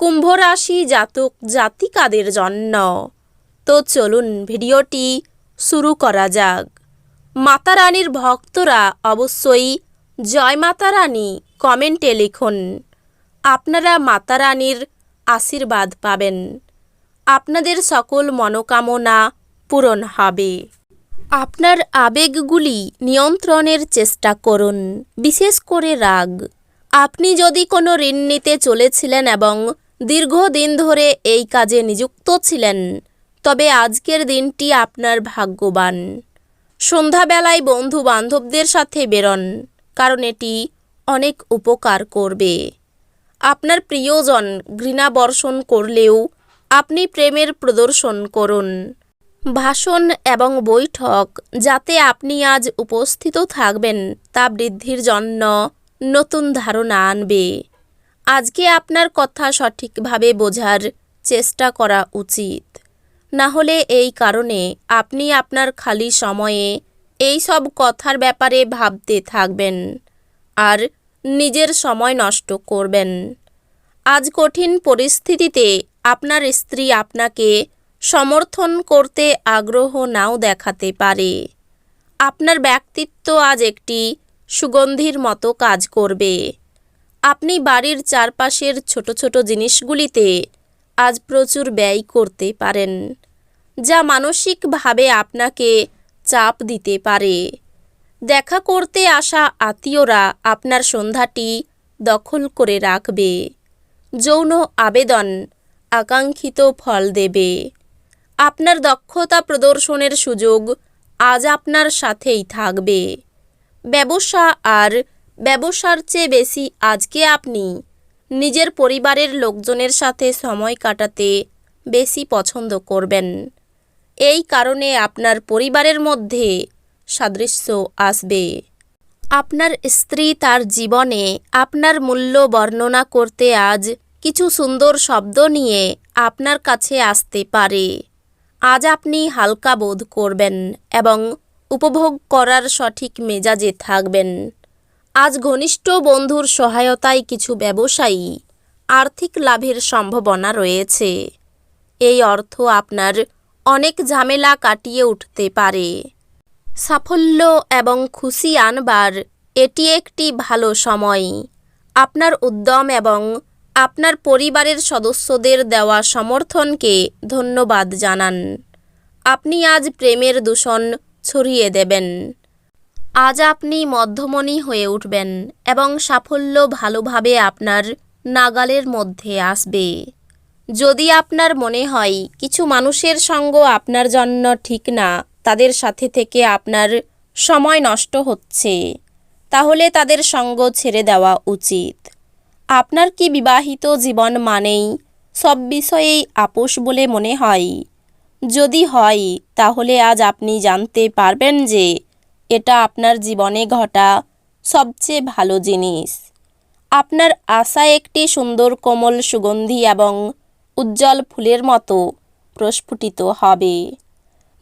কুম্ভ রাশি জাতক জাতিকাদের জন্য। তো চলুন ভিডিওটি শুরু করা যাক। মাতা রানীর ভক্তরা অবশ্যই জয় মাতা রানী কমেন্টে লিখুন। আপনারা মাতা রানীর আশীর্বাদ পাবেন। আপনাদের সকল মনোকামনা পূরণ হবে। আপনার আবেগগুলি নিয়ন্ত্রণের চেষ্টা করুন, বিশেষ করে রাগ। আপনি যদি কোনো ঋণ নিতে চলেছিলেন এবং দীর্ঘদিন ধরে এই কাজে নিযুক্ত ছিলেন। তবে আজকের দিনটি আপনার ভাগ্যবান। সন্ধ্যাবেলায় বন্ধু বান্ধবদের সাথে বেরোন, কারণ এটি অনেক উপকার করবে। আপনার প্রিয়জন ঘৃণা বর্ষণ করলেও আপনি প্রেমের প্রদর্শন করুন। ভাষণ এবং বৈঠক যাতে আপনি আজ উপস্থিত থাকবেন তা বৃদ্ধির জন্য নতুন ধারণা আনবে। আজকে আপনার কথা সঠিকভাবে বোঝার চেষ্টা করা উচিত। না হলে এই কারণে আপনি আপনার খালি সময়ে এই সব কথার ব্যাপারে ভাবতে থাকবেন আর নিজের সময় নষ্ট করবেন। আজ কঠিন পরিস্থিতিতে আপনার স্ত্রী আপনাকে সমর্থন করতে আগ্রহ নাও দেখাতে পারে। আপনার ব্যক্তিত্ব আজ একটি সুগন্ধির মতো কাজ করবে। আপনি বাড়ির চারপাশের ছোট ছোট জিনিসগুলিতে আজ প্রচুর ব্যয় করতে পারেন, যা মানসিকভাবে আপনাকে চাপ দিতে পারে। দেখা করতে আসা আত্মীয়রা আপনার সন্ধ্যাটি দখল করে রাখবে, যৌন আবেদন আকাঙ্ক্ষিত ফল দেবে। আপনার দক্ষতা প্রদর্শনের সুযোগ আজ আপনার সাথেই থাকবে। ব্যবসা আর ব্যবসার চেয়ে বেশি আজকে আপনি। নিজের পরিবারের লোকজনের সাথে সময় কাটাতে বেশি পছন্দ করবেন। এই কারণে আপনার পরিবারের মধ্যে সাদৃশ্য আসবে। আপনার স্ত্রী তার জীবনে আপনার মূল্য বর্ণনা করতে আজ কিছু সুন্দর শব্দ নিয়ে আপনার কাছে আসতে পারে। আজ আপনি হালকা বোধ করবেন এবং উপভোগ করার সঠিক মেজাজে থাকবেন। আজ ঘনিষ্ঠ বন্ধুর সহায়তায় কিছু ব্যবসায়ী আর্থিক লাভের সম্ভাবনা রয়েছে। এই অর্থ আপনার অনেক ঝামেলা কাটিয়ে উঠতে পারে। সাফল্য এবং খুশি আনবার এটি একটি ভালো সময়। আপনার উদ্যম এবং আপনার পরিবারের সদস্যদের দেওয়া সমর্থনকে ধন্যবাদ জানান। আপনি আজ প্রেমের দূষণ ছড়িয়ে দেবেন। আজ আপনি মধ্যমণি হয়ে উঠবেন এবং সাফল্য ভালোভাবে আপনার নাগালের মধ্যে আসবে। যদি আপনার মনে হয় কিছু মানুষের সঙ্গ আপনার জন্য ঠিক না, তাদের সাথে থেকে আপনার সময় নষ্ট হচ্ছে, তাহলে তাদের সঙ্গ ছেড়ে দেওয়া উচিত। আপনার কি বিবাহিত জীবন মানেই সব বিষয়েই আপোষ বলে মনে হয়? যদি হয়, তাহলে আজ আপনি জানতে পারবেন যে এটা আপনার জীবনে ঘটা সবচেয়ে ভালো জিনিস। আপনার আশা একটি সুন্দর কোমল সুগন্ধি এবং উজ্জ্বল ফুলের মতো প্রস্ফুটিত হবে।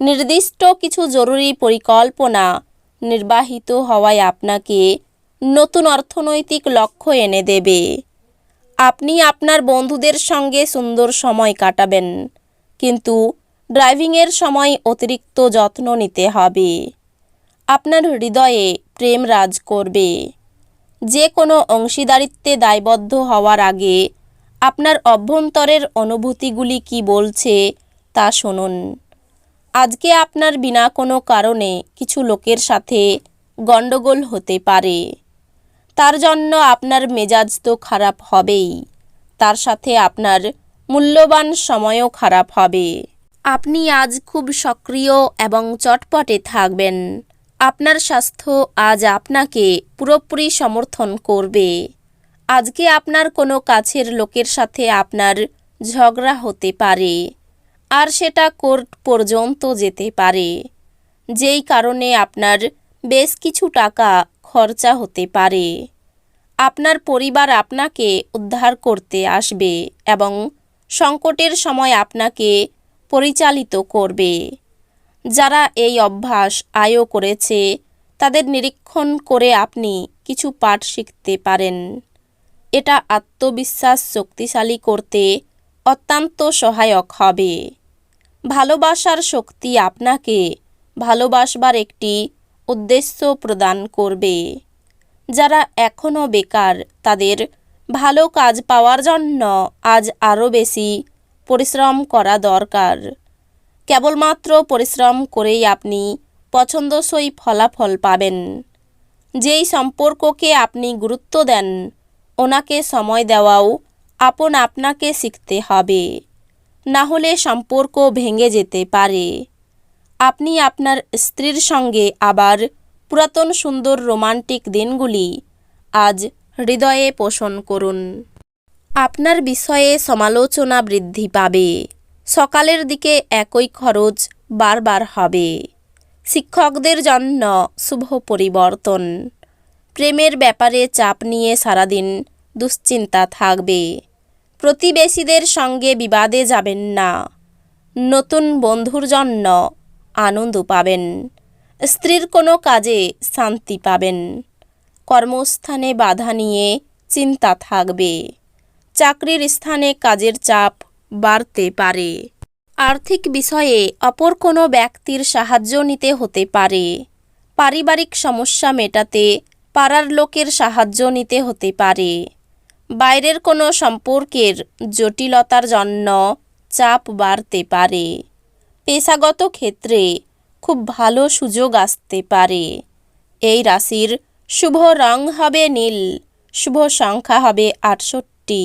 নির্দিষ্ট কিছু জরুরি পরিকল্পনা নির্বাহিত হওয়ায় আপনাকে নতুন অর্থনৈতিক লক্ষ্য এনে দেবে। আপনি আপনার বন্ধুদের সঙ্গে সুন্দর সময় কাটাবেন, কিন্তু ড্রাইভিংয়ের সময় অতিরিক্ত যত্ন নিতে হবে। আপনার হৃদয়ে প্রেম রাজ করবে। যে কোনো অংশীদারিত্বে দায়বদ্ধ হওয়ার আগে আপনার অভ্যন্তরের অনুভূতিগুলি কি বলছে তা শুনুন। আজকে আপনার বিনা কোনো কারণে কিছু লোকের সাথে গণ্ডগোল হতে পারে। তার জন্য আপনার মেজাজ তো খারাপ হবেই। তার সাথে আপনার মূল্যবান সময়ও খারাপ হবে। আপনি আজ খুব সক্রিয় এবং চটপটে থাকবেন। আপনার স্বাস্থ্য আজ আপনাকে পুরোপুরি সমর্থন করবে। আজকে আপনার কোনো কাছের লোকের সাথে আপনার ঝগড়া হতে পারে, আর সেটা কোর্ট পর্যন্ত যেতে পারে। যেই কারণে আপনার বেশ কিছু টাকা খরচা হতে পারে। আপনার পরিবার আপনাকে উদ্ধার করতে আসবে এবং সংকটের সময় আপনাকে পরিচালিত করবে। যারা এই অভ্যাস আয়ও করেছে, তাদের নিরীক্ষণ করে আপনি কিছু পাঠ শিখতে পারেন। এটা আত্মবিশ্বাস শক্তিশালী করতে অত্যন্ত সহায়ক হবে। ভালোবাসার শক্তি আপনাকে ভালোবাসবার একটি উদ্দেশ্য প্রদান করবে। যারা এখনও বেকার, তাদের ভালো কাজ পাওয়ার জন্য আজ আরও বেশি পরিশ্রম করা দরকার। কেবলমাত্র পরিশ্রম করেই আপনি পছন্দসই ফলাফল পাবেন। যেই সম্পর্ককে আপনি গুরুত্ব দেন, ওনাকে সময় দেওয়াও আপন আপনাকে শিখতে হবে। না হলে সম্পর্ক ভেঙে যেতে পারে। আপনি আপনার স্ত্রীর সঙ্গে আবার পুরাতন সুন্দর রোমান্টিক দিনগুলি আজ হৃদয়ে পোষণ করুন। আপনার বিষয়ে সমালোচনা বৃদ্ধি পাবে। সকালের দিকে একই খরচ বারবার হবে। শিক্ষকদের জন্য শুভ পরিবর্তন। প্রেমের ব্যাপারে চাপ নিয়ে সারাদিন দুশ্চিন্তা থাকবে। প্রতিবেশীদের সঙ্গে বিবাদে যাবেন না। নতুন বন্ধুর জন্য আনন্দ পাবেন। স্ত্রীর কোনো কাজে শান্তি পাবেন। কর্মস্থানে বাধা নিয়ে চিন্তা থাকবে। চাকরির স্থানে কাজের চাপ বাড়তে পারে। আর্থিক বিষয়ে অপর কোনো ব্যক্তির সাহায্য নিতে হতে পারে। পারিবারিক সমস্যা মেটাতে পাড়ার লোকের সাহায্য নিতে হতে পারে। বাইরের কোনো সম্পর্কের জটিলতার জন্য চাপ বাড়তে পারে। পেশাগত ক্ষেত্রে খুব ভালো সুযোগ আসতে পারে। এই রাশির শুভ রং হবে নীল, শুভ সংখ্যা হবে আটষট্টি।